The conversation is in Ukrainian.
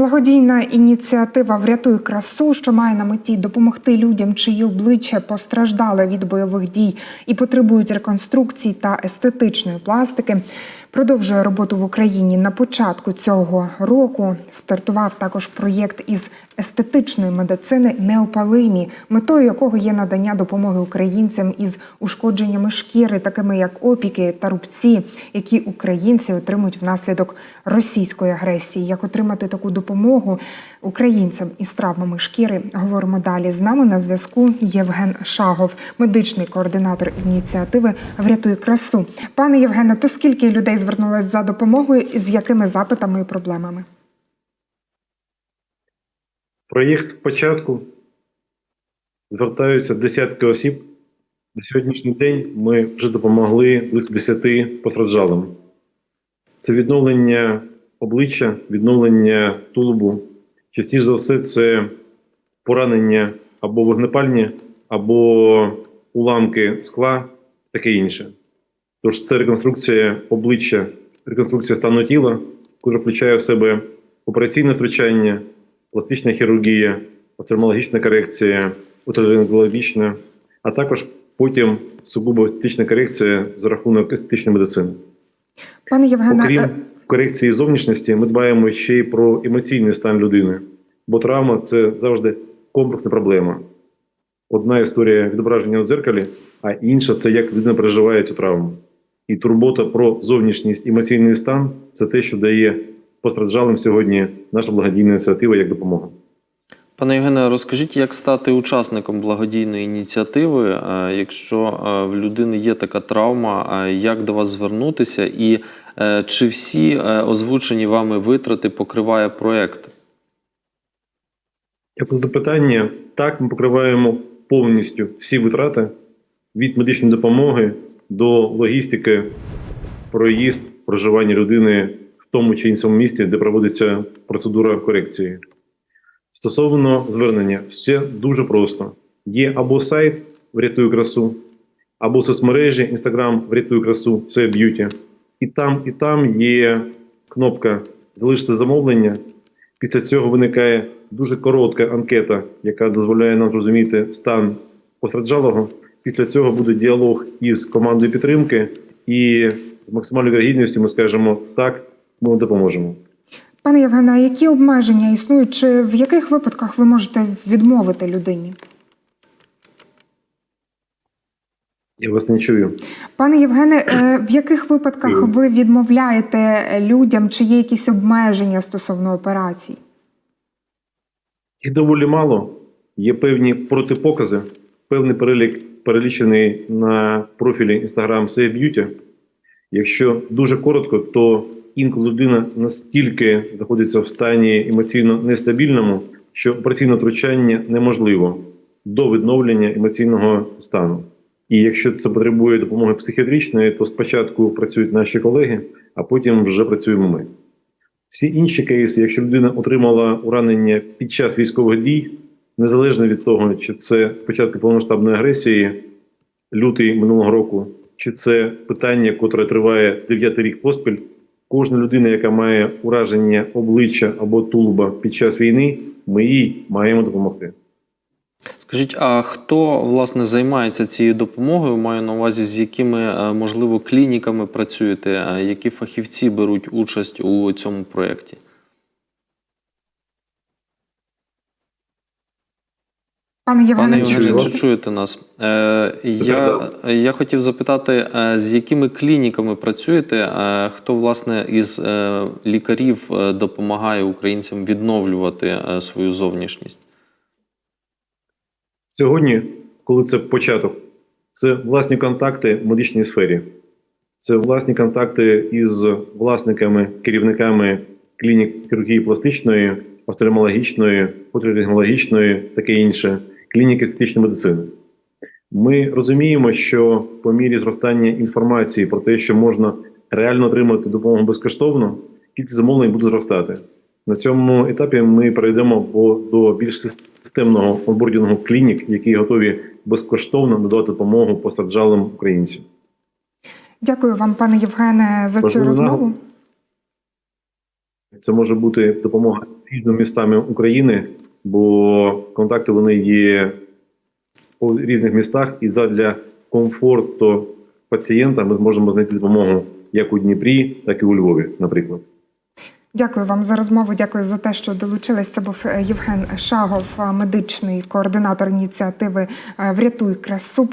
Благодійна ініціатива Врятуй красу, що має на меті допомогти людям, чиї обличчя постраждали від бойових дій і потребують реконструкції та естетичної пластики. Продовжує роботу в Україні на початку цього року. Стартував також проєкт із естетичної медицини неопалимі, метою якого є надання допомоги українцям із ушкодженнями шкіри, такими як опіки та рубці, які українці отримують внаслідок російської агресії. Як отримати таку допомогу українцям із травмами шкіри? Говоримо далі. З нами на зв'язку Євген Шагов, медичний координатор ініціативи Врятуй красу. Пане Євгене, то скільки людей звернулось за допомогою, з якими запитами і проблемами? Проєкт в початку звертаються десятки осіб. На сьогоднішній день ми вже допомогли близько 10 постраждалим. Це відновлення обличчя, відновлення тулубу. Частіше за все, це поранення або вогнепальні, або уламки скла, таке інше. Тож це реконструкція обличчя, реконструкція стану тіла, яка включає в себе операційне втручання, пластична хірургія, офтальмологічна корекція, отоларингологічна, а також потім сугубо естетична корекція за рахунок естетичної медицини. Пане Євгене, Окрім е, корекції зовнішності, ми дбаємо ще й про емоційний стан людини, бо травма це завжди комплексна проблема. Одна історія відображення у дзеркалі, а інша це як людина переживає цю травму. І турбота про зовнішність, емоційний стан це те, що дає постраждалим сьогодні наша благодійна ініціатива як допомога. Пане Євгене, розкажіть, як стати учасником благодійної ініціативи, е, якщо е, в людини є така травма, е, як до вас звернутися, і чи всі е, озвучені вами витрати покриває проект? Дякую за питання. Так, ми покриваємо повністю всі витрати від медичної допомоги до логістики, проїзд, проживання людини в тому чи іншому місті, де проводиться процедура корекції. Стосовно звернення, все дуже просто. Є або сайт Врятую красу, або соцмережі Instagram Врятую красу, це б'юті. І там, і там є кнопка Залишити замовлення. Після цього виникає дуже коротка анкета, яка дозволяє нам зрозуміти стан постраждалого. Після цього буде діалог із командою підтримки, і з максимальною вірогідністю ми скажемо так, ми допоможемо. пане Євгене, які обмеження існують? Чи в яких випадках ви можете відмовити людині? Я вас не чую. Пане Євгене, е, в яких випадках ви відмовляєте людям, чи є якісь обмеження стосовно операцій? Їх доволі мало. Є певні протипокази, певний перелік перелічений на профілі Instagram Save Beauty. Якщо дуже коротко, то інколи людина настільки знаходиться в стані емоційно нестабільному, що операційне втручання неможливо до відновлення емоційного стану. І якщо це потребує допомоги психіатричної, то спочатку працюють наші колеги, а потім вже працюємо ми. Всі інші кейси, якщо людина отримала уранення під час військових дій, незалежно від того, чи це спочатку повномасштабної агресії, лютий минулого року, чи це питання, котре триває 9 рік поспіль, кожна людина, яка має ураження обличчя або тулуба під час війни, ми їй маємо допомогти. Скажіть, а хто власне займається цією допомогою? Маю на увазі, з якими е, можливо клініками працюєте, е, які фахівці беруть участь у цьому проєкті? Пане Євгене, Пане чи Євгене, чи чуєте нас? Е, я, я хотів запитати, е, з якими клініками працюєте? Е, хто власне із е, лікарів е, допомагає українцям відновлювати е, свою зовнішність? Сьогодні, коли це початок, це власні контакти в медичній сфері, це власні контакти із власниками, керівниками клінік хірургії пластичної, офтальмологічної, оторинологічної, таке інше, клінік естетичної медицини. Ми розуміємо, що по мірі зростання інформації про те, що можна реально отримати допомогу безкоштовно, кількість замовлень буде зростати. На цьому етапі ми перейдемо до більш системного онбордінгу клінік, які готові безкоштовно надавати допомогу постраждалим українцям. Дякую вам, пане Євгене, за цю Можливо, розмову. Це може бути допомога різними містами України, бо контакти вони є по різних містах, і задля комфорту пацієнта ми зможемо знайти допомогу як у Дніпрі, так і у Львові, наприклад. Дякую вам за розмову. Дякую за те, що долучились. Це був е, Євген Шагов, е, медичний координатор ініціативи е, Врятуй красу.